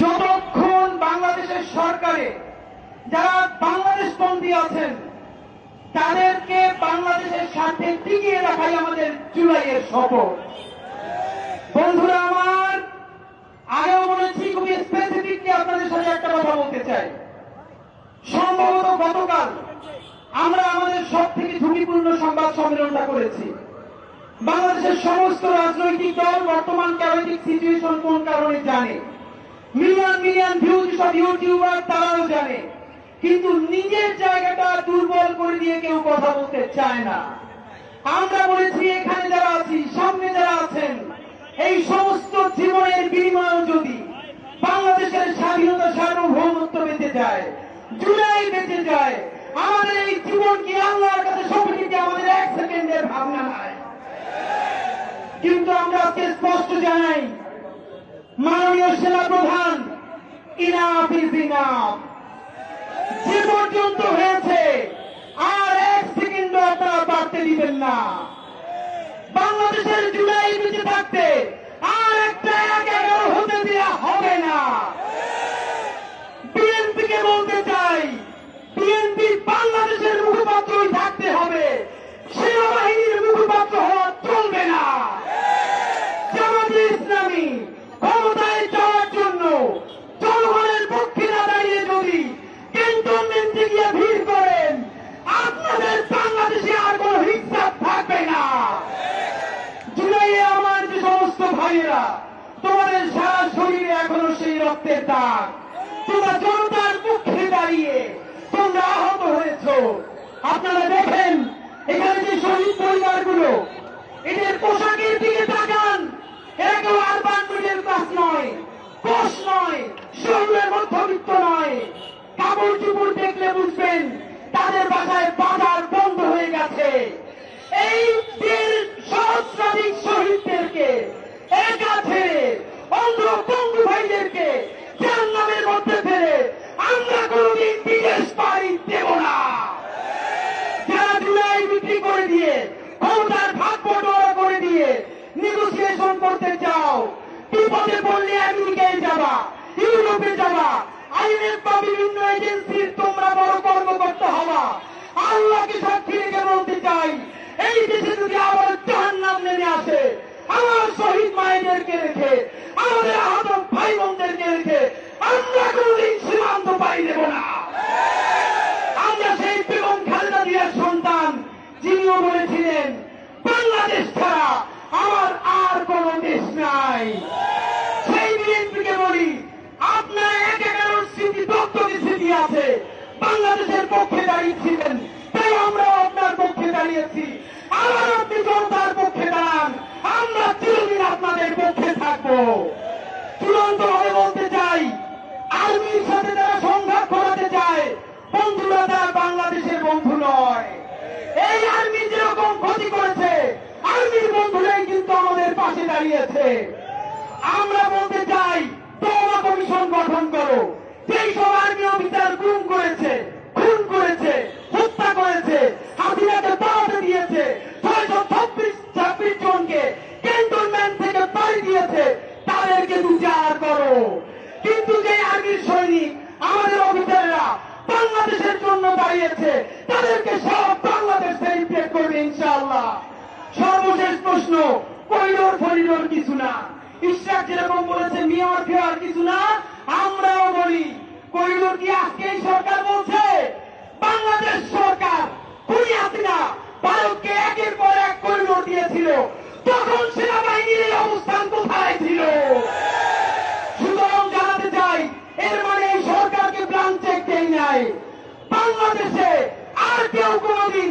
যতক্ষণ বাংলাদেশের সরকারে যারা বাংলাদেশ বন্দী আছেন, তাদেরকে বাংলাদেশের স্বার্থে টিকিয়ে রাখাই আমাদের জুলাইয়ের শপথ বন্ধুরা আমার, আগেও বলেছি খুবই স্পেসিফিকলি আপনাদের সাথে একটা কথা বলতে চাই। সম্ভবত গতকাল আমরা আমাদের সব থেকে ঝুঁকিপূর্ণ সংবাদ সম্মেলনটা করেছি। বাংলাদেশের সমস্ত রাজনৈতিক দল বর্তমান রাজনৈতিক সিচুয়েশন কোন কারণে জানে? মিলিয়ন ভিউজ সব ইউটিউবার তারাও জানে। কিন্তু নিজের জায়গাটা দুর্বল করে দিয়ে কেউ কথা বলতে চায় না। আমরা বলেছি, এখানে যারা আছি, সামনে যারা আছেন, এই সমস্ত জীবনের বিনিময়ে যদি বাংলাদেশের স্বাধীনতা সার্বভৌমত্ব বেঁচে যায়, জুলাই বেঁচে যায়, আমাদের এই জীবন কি আল্লাহর কাছে সবকিছু আমাদের এক সেকেন্ডের ভাবনা নাই। কিন্তু আমরা আজকে স্পষ্ট জানাই, মাননীয় সেনা প্রধান ইনাফ ইজ ইনাফ যে পর্যন্ত হয়েছে, আর এক সেকেন্ড আপনারা বাড়তে দিবেন না। বাংলাদেশের জুলাই বেঁচে থাকতে আর একটা এক এগারো হতে দেওয়া হবে না। বিএনপিকে বলতে চাই, বিএনপি বাংলাদেশের মুখপাত্রই থাকতে হবে। সেনাবাহিনীর মুখপাত্র হওয়া চলবে না। জামাতে ইসলামী ক্ষমতায় যাওয়ার জন্য জনগণের পক্ষে না দাঁড়িয়ে যদি ক্যান্টনমেন্টে গিয়ে ভিড় করেন আপনাদের বাংলাদেশে আর কোন হিসাব থাকবে না জুলাইয়ে আমার যে ভাইয়েরা, তোমাদের সারা শরীরে এখনও সেই রক্তের দাগ। তোমরা জনতার পক্ষে দাঁড়িয়ে তোমরা আহত হয়েছ। আপনারা দেখেন, এখানে যে শহীদ পরিবারগুলো, এদের পোশাকের দিকে তাকান। এরা কেউ আরবান মিডল ক্লাস নয়, কোষ নয় শহরের মধ্যবিত্ত নয়। কাপড় চুপড় দেখলে বুঝবেন, তাদের বাসায় বাজার বন্ধ হয়ে গেছে। এই দেড় সহস্রাধিক শহীদদেরকে একা ছেড়ে অন্ধ বন্ধু ভাইদেরকে জাহান্নামের মধ্যে ফেলে আমরা কোনোদিন বিদেশ পাড়ি দেব না যারা জুলাই বিক্রি করে দিয়ে ক্ষমতার ভাগ বটোয়ারা করে দিয়ে নেগোসিয়েশন করতে চাও। বিপদে পড়লে আমেরিকায় যাবা, ইউরোপে যাবা। আইনের বা বিভিন্ন এজেন্সির তোমরা বড় কর্মকর্তা হবা। আল্লাহকে সাক্ষী রেখে বলতে চাই, এই দেশে যদি আবার জাহান্নাম নেমে আসে, আমার শহীদ মায়েদেরকে রেখে, আমাদের আহত ভাই বোনদেরকে রেখে, আমরা কোনোদিন সীমান্ত পাই দেব না আমরা সেই বেগম খালেদা জিয়ার সন্তান যিনিও বলেছিলেন বাংলাদেশ ছাড়া আমার আর কোন দেশ নাই। সেই বিএনপিকে বলি, আপনার এক এগারোর স্মৃতি দপ্তরি স্মৃতি আছে, বাংলাদেশের পক্ষে দাঁড়িয়েছিলেন তাই আমরাও আপনার পক্ষে দাঁড়িয়েছি। আবার আপনি জনতার পক্ষে দাঁড়ান, আমরা চিরদিন আপনাদের পক্ষে থাকব। চূড়ান্ত ভাবে বলতে চাই, আর্মির সাথে যারা সংঘাত করাতে চায়, বন্ধুরা তারা বাংলাদেশের বন্ধু নয়। এই আর্মি যেরকম ক্ষতি করেছে, আর্মির বন্ধুরাই কিন্তু আমাদের পাশে দাঁড়িয়েছে। আমরা বলতে চাই তমা কমিশন গঠন করো। যেই আর্মি অফিসার গুম করেছে, খুন করেছে, হত্যা করেছে দিয়েছে ছাব্বিশ ছাব্বিশ জনকে ক্যান্টনমেন্ট থেকে দিয়েছে, তাদেরকে বিচার করো। কিন্তু যে আর্মির সৈনিক, আমাদের অফিসাররা বাংলাদেশের জন্য দাঁড়িয়েছে, তাদেরকে সব বাংলাদেশ সেলিব্রেট করবে ইনশাআল্লাহ। সর্বশেষ প্রশ্ন করিডোর ফরিডোর কিছু না। ইশরাক যেরকম বলেছে মেয়র ফেয়ার কিছু না, আমরাও বলি করিডোর কি আজকে এই সরকার বলছে? বাংলাদেশ সরকার, খুনি হাসিনা, ভারতকে একের পর এক করিডোর দিয়েছিল। তখন সেনাবাহিনীর এই অবস্থান কোথায় ছিল? সুতরাং জানাতে চাই, এর মানে এই সরকারকে প্ল্যান চেক দেয় নাই। বাংলাদেশে আর কেউ কোনোদিন